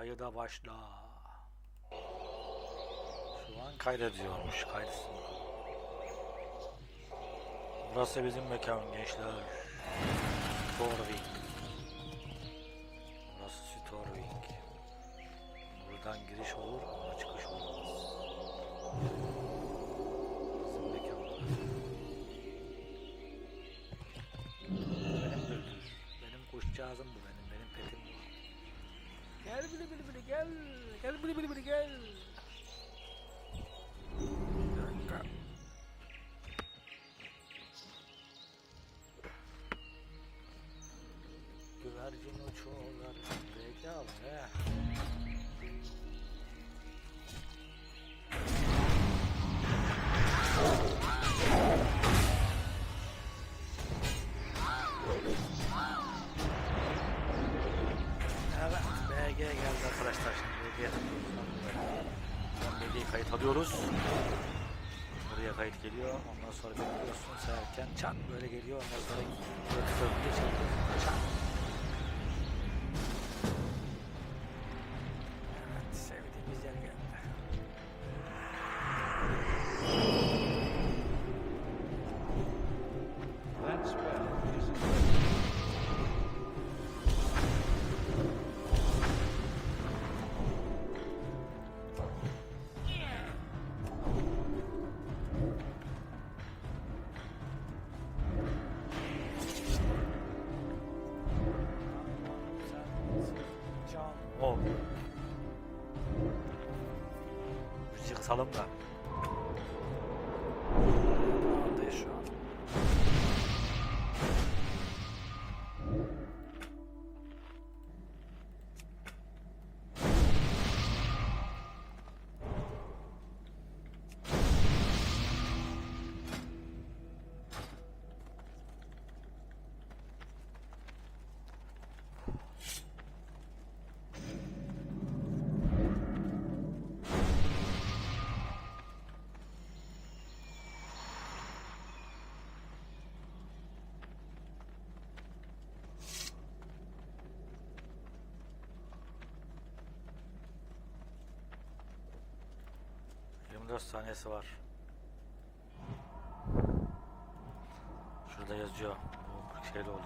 Kayıda başla. Şu an kaydediyormuş kaydısın. Burası bizim mekan gençler. Storwing. Burası Storwing. Buradan giriş olur ama çıkış olmaz. Mekan. Benim bülbül. Benim kuşcağızım bu Gel bili bili bili gel. Gel bili bili bili gel. Güvercin uçuyorlar. Pekala he. Evet, kayıt geliyor. Ondan sonra bekliyorsun sayarken çat böyle geliyor. Ondan sonra tıklayınca çekiyorsun. lắm ạ 4 saniyesi var. Şurada yazıyor. Bu şeyle oluyor.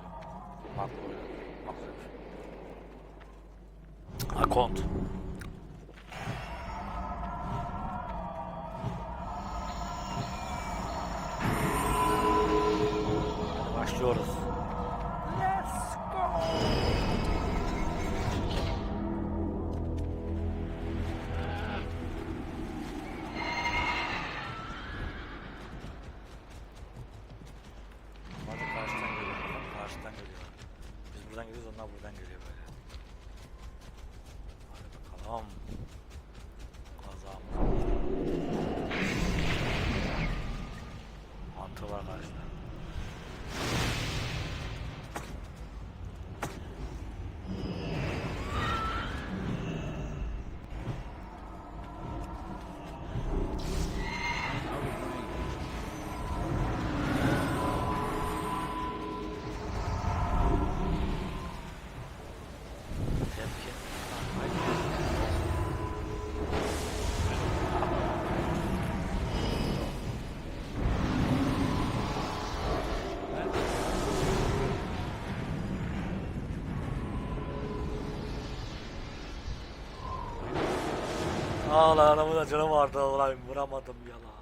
Makro oluyor. Makro. Akont. Buradan gidiyoruz onlar buradan geliyor böyle. Hadi bakalım. Ağla anamın da canı vardı ulan vuramadım yala.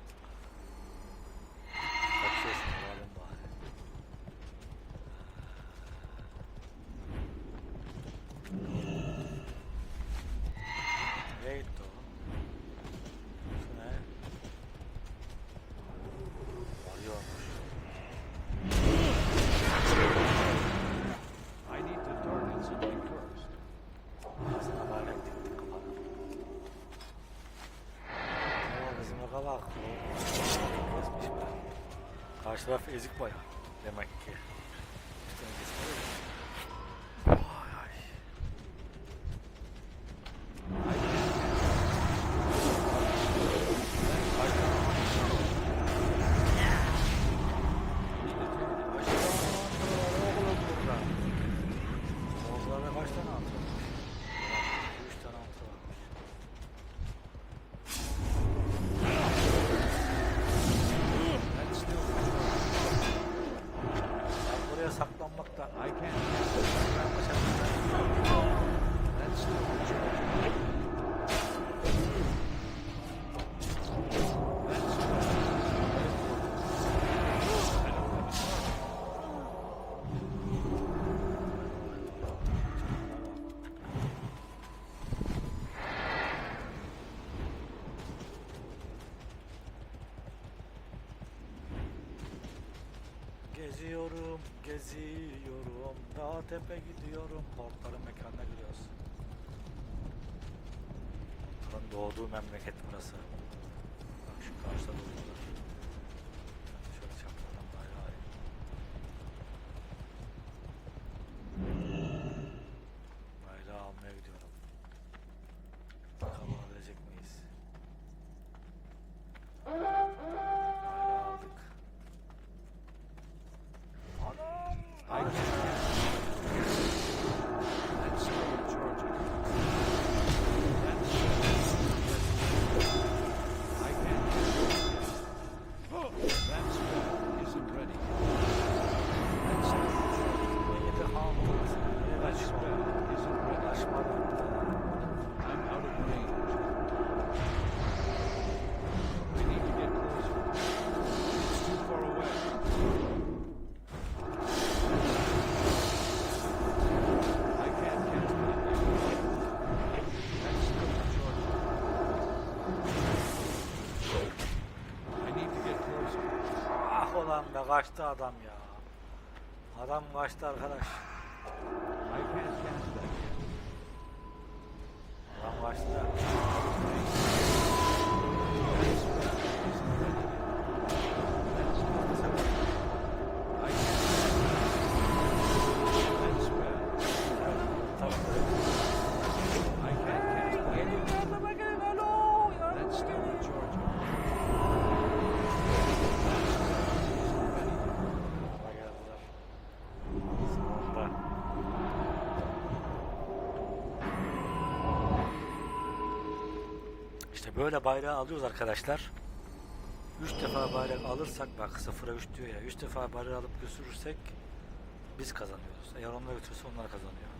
Taraf ezik baya. Demek ki. Geziyorum, geziyorum, dağ tepe gidiyorum, korkları mekanda gidiyoruz. Buranın doğduğu memleket burası. Bak şu karşıda doğduğu. Kaçtı adam ya. Adam kaçtı arkadaş. Adam kaçtı. İşte böyle bayrağı alıyoruz arkadaşlar. 3 defa bayrak alırsak bak 0'a 3 diyor ya. 3 defa bayrağı alıp götürürsek biz kazanıyoruz. Eğer onlar götürürse onlar kazanıyor.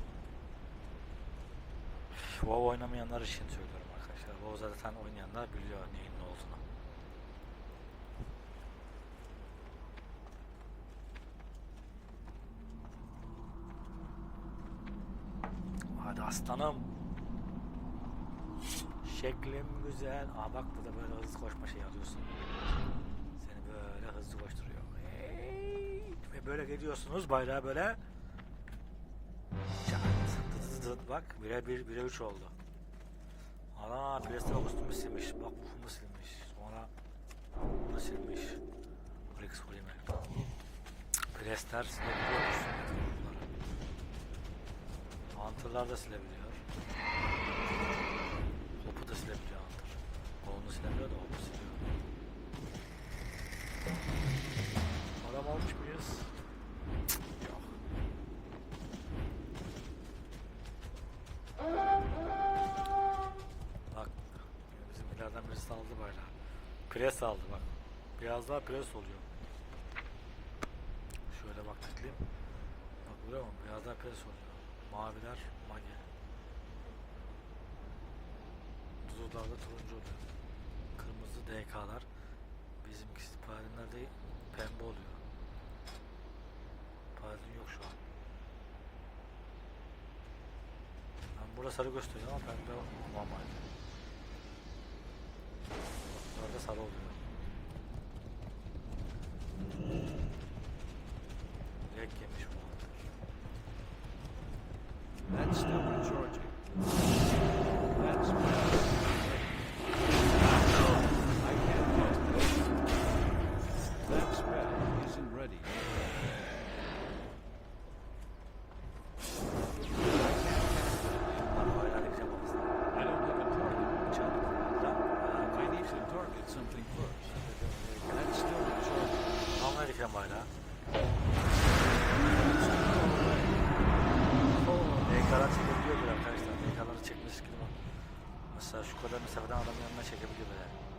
WoW oynamayanlar için söylüyorum arkadaşlar. WoW zaten oynayanlar biliyor neyin ne olduğunu. Hadi aslanım. Şeklim güzel. Aa bak burada böyle hızlı koşma şey alıyorsun. Seni böyle hızlı koşturuyor. Ve böyle geliyorsunuz bayrağı böyle. Çat. Tıt tıt. Bak 1'e 1, 1'e 3 oldu. Ana Plestel kostümü silmiş. Bak bufumu silmiş. Sonra bunu silmiş. Rex Hulime. Prester silebiliyormuş. Bunları. Hunter'lar da silebiliyor. Da silebiliyor Hunter. Kolunu silemiyor da Hop'u siliyor. Adam muyuz? Cık, Yok. Bak bizim ileriden birisi aldı bayrağı. Pres aldı bak. Biraz daha pres oluyor. Şöyle bak tıklayayım. Bak görüyor musun? Biraz daha pres oluyor. Maviler mage. Da turuncu oluyor. Kırmızı DK'lar. Bizimkisi palinlerde pembe oluyor. Palin yok şu an. Ben burada sarı gösteriyor ama pembe normal. Burada sarı oluyor. Lek yemiş bu. That's still şu kadar mesafeden adamın yanına çekebiliyor böyle.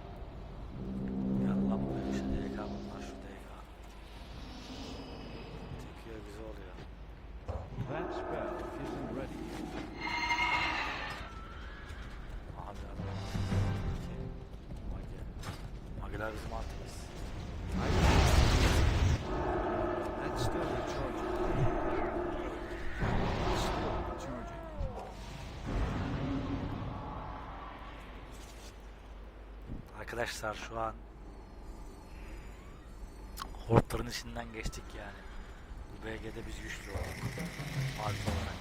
Arkadaşlar şu an hortların içinden geçtik yani. BG'de biz güçlü olduk. Alfa olarak.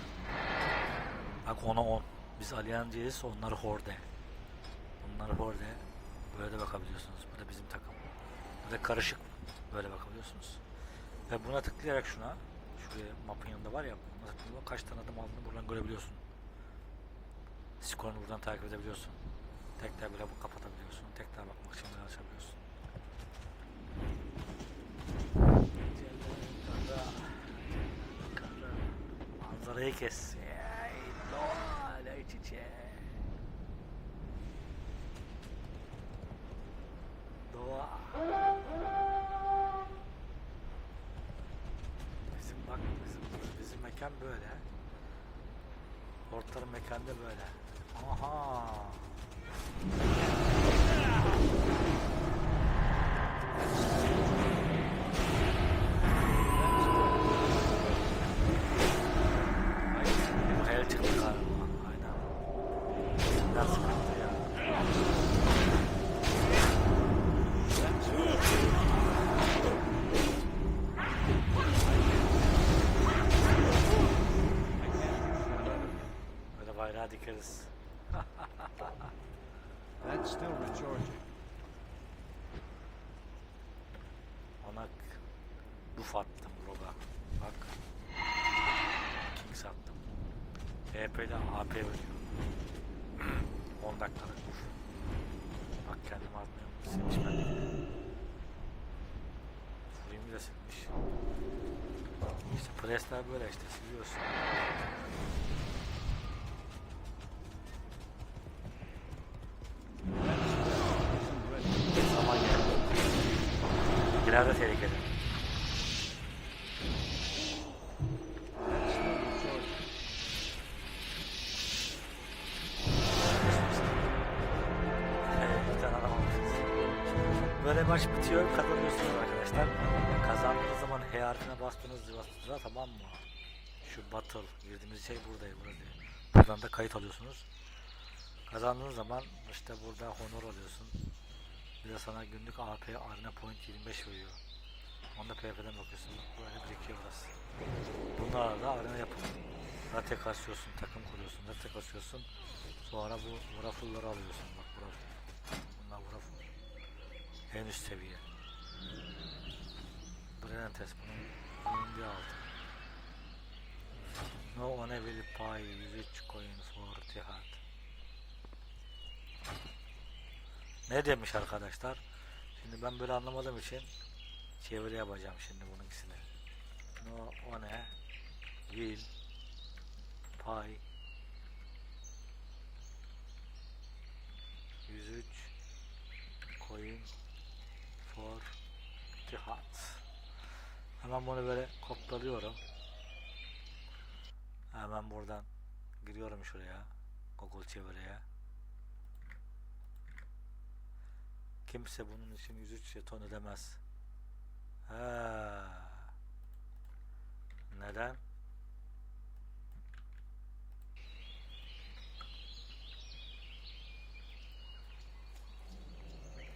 Bak ona 10. Biz Alliancıyız, onlar Horde. Onlar Horde. Böyle de bakabiliyorsunuz. Bu da bizim takım. Bu da karışık. Böyle bakabiliyorsunuz. Ve buna tıklayarak şuna, şuraya mapın yanında var ya, buna kaç tane adım aldığını buradan görebiliyorsun. Skorunu buradan takip edebiliyorsun. Tekrar bile bu kapatabiliyorsun. Tekrar bakmak için açabiliyorsun. Manzarayı kes. Ey, doğayla iç içe. Doğa. Bizim bak bizim, bizim mekan böyle. Portların mekanı da böyle. Aha. Bu el çıktı galiba. Aynen. Biraz sıkıntı ya. Böyle bayrağı dikeriz. That's still recharging. Ona buff attım Roga. Bak. Kings attım. PHP'de AP veriyor. 10 dakikalık buff. Bak kendim atmıyorum. Silmiş. Furimi de silmiş. İşte presler böyle işte siliyorsun. Biraz da tehlikeli. Böyle maç bitiyor, kazanıyorsunuz arkadaşlar. Kazandığınız zaman H harfine bastığınız sıra tamam mı? Şu battle girdiğimiz şey buradayım burası. Buradan da kayıt alıyorsunuz. Kazandığınız zaman işte burada honor alıyorsun. Bir de sana günlük AP arena point 25 veriyor. Onda PvP'den bakıyorsun. Böyle birikiyor burası. Bunlarla da arena yapıp rate kasıyorsun, takım kuruyorsun, rate kasıyorsun. Sonra bu raffle'ları alıyorsun. Bak bu raffle. Bunlar bu raffle. En üst seviye. Brilliant test. Bunun, bunun bir altı. No one will pay 103 coin for jihad. Ne demiş arkadaşlar? Şimdi ben böyle anlamadığım için çeviri yapacağım şimdi bunun ikisini. No one will pay 103 coin for jihad. Hemen bunu böyle kopyalıyorum. Hemen buradan giriyorum şuraya. Google çeviriye. Kimse bunun için 103 jeton ödemez. Ha. Neden?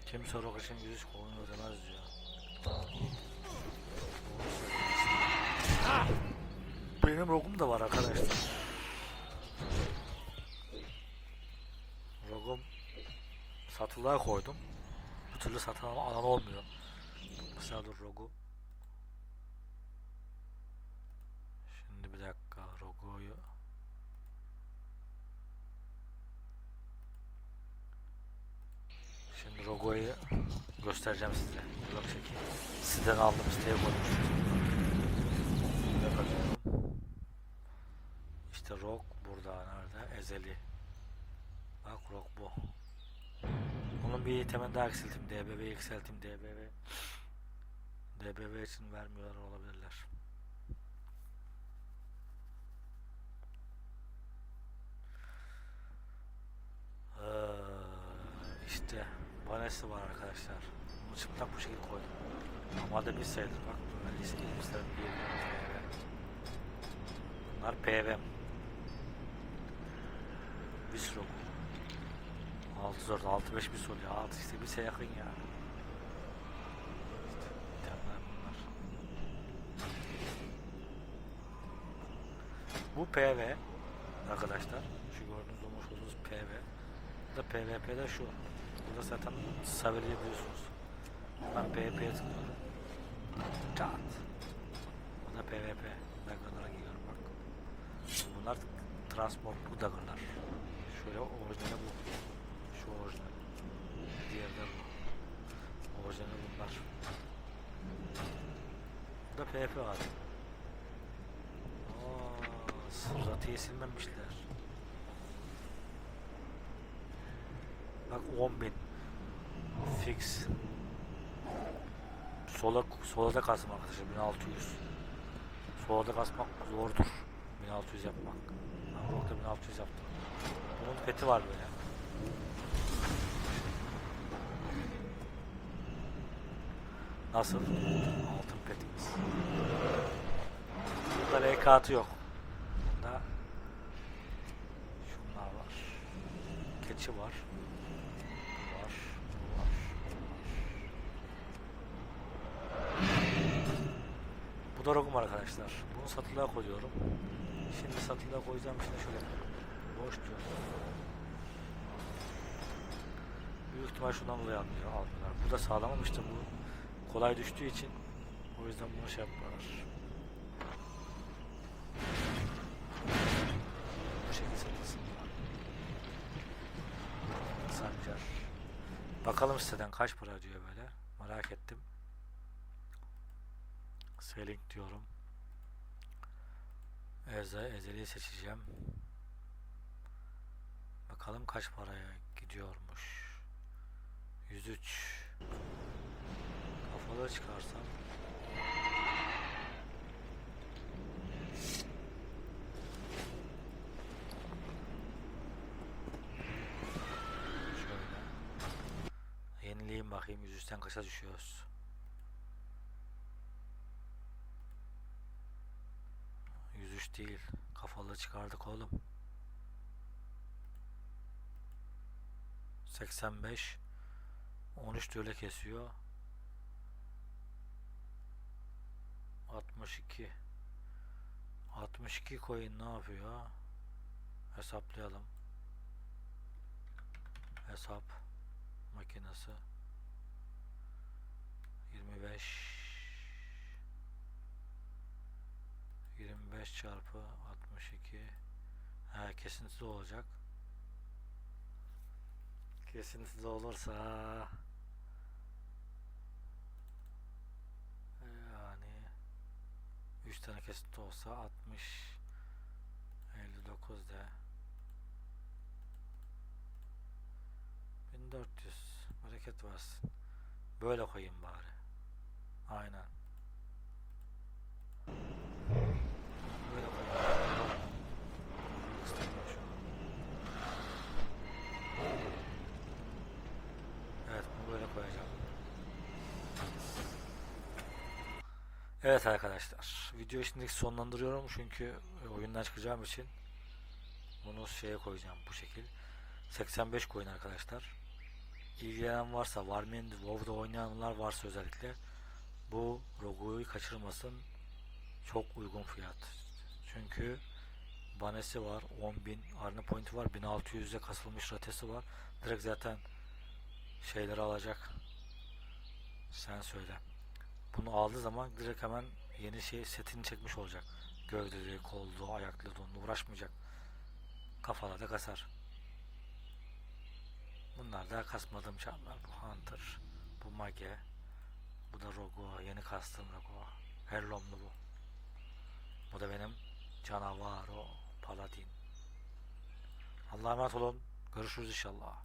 Kimse rock için 103 kolunu ödemez diyor. Benim rogum da var arkadaşlar. Rogum satılığa koydum. Türlü satın alan olmuyor. Mesela dur rogu. Şimdi bir dakika roguyu. Şimdi rogoyu göstereceğim size. Yok çekeyim. Sizden aldım siteye bakıyorum. İşte rock burada nerede? Ezeli. Bak rock bu. Bir itemini daha eksilttim. DBV'yi yükselttim. DBV DBV için vermiyorlar olabilirler. Ee, işte banesi var arkadaşlar. Bunu çıplak bu şekilde koydum. Normalde bir sayılır bak. Böyle bir PV. Bunlar PV. Bir sürü 6 4 6 5 bir sol ya. 6 işte bir şey yakın ya. İşte bunlar. Bu PV arkadaşlar. Şu gördüğünüz olmuş olduğunuz PV. Bu da PvP'de şu. Burada zaten Savel'i biliyorsunuz. Ben PvP'ye tıklıyorum. Çat. Bu da PvP. Dagger'lara giyiyorum bak. Bunlar transport bu dagger'lar. Şöyle orijinali bu. Şu orijinal. Diğeri de bu. Orijinali bunlar. Bu da PvP abi. Aa, sırratıyı silmemişler. Bak 10.000 Fix Sola, sola da kasım arkadaşlar 1600 Sola da kasmak zordur 1600 yapmak Ben bu nokta 1600 yaptım Bunun peti var böyle Nasıl? Altın petimiz. Burada rekatı yok. Bunda Şunlar var. Keçi var. Bu var. Var. Bu da rogum arkadaşlar. Bunu satılığa koyuyorum. Şimdi satılığa koyacağım şimdi şöyle. Boş diyor. Büyük ihtimal şundan dolayı almıyor, almıyorlar. Bu da sağlam ama işte bu kolay düştüğü için o yüzden bunu şey yapıyorlar. Bu şekilde satılsın. Sancar. Bakalım siteden kaç para diyor böyle. Merak ettim. Selling diyorum. Eze, ezeli seçeceğim. Bakalım kaç paraya gidiyormuş. 103 Kafaları çıkarsam Şöyle Yenileyim bakayım 103'ten kaça düşüyoruz. ...103 değil. Kafaları çıkardık oğlum. 85 13 de öyle kesiyor. 62 62 coin ne yapıyor? Hesaplayalım. Hesap makinesi. 25 25 çarpı 62 ha kesintisi olacak. Kesintisi olursa yani 3 tane kesinti olsa 60 59 de. 1400 bereket versin böyle koyayım bari. Aynen böyle koyayım İstemiyorum şu an. Evet bunu böyle koyacağım. Evet arkadaşlar videoyu şimdilik sonlandırıyorum çünkü e, oyundan çıkacağım için bunu şeye koyacağım bu şekil. 85 koyun arkadaşlar. İlgilenen varsa Warmin WoW'da oynayanlar varsa özellikle bu Rogue'yu kaçırmasın. Çok uygun fiyat. Çünkü banesi var 10.000 arena pointi var 1600'e kasılmış ratesi var. Direkt zaten şeyleri alacak. Sen söyle. Bunu aldığı zaman direkt hemen yeni şey setini çekmiş olacak. Gövdeli, kollu, ayaklı, donlu uğraşmayacak. Kafada da kasar. Bunlar da kasmadığım çarlar. Bu Hunter, bu Mage, bu da Rogo, yeni kastığım Rogo. Herlomlu bu. Bu da benim canavar o Paladin. Allah'a emanet olun. Görüşürüz inşallah.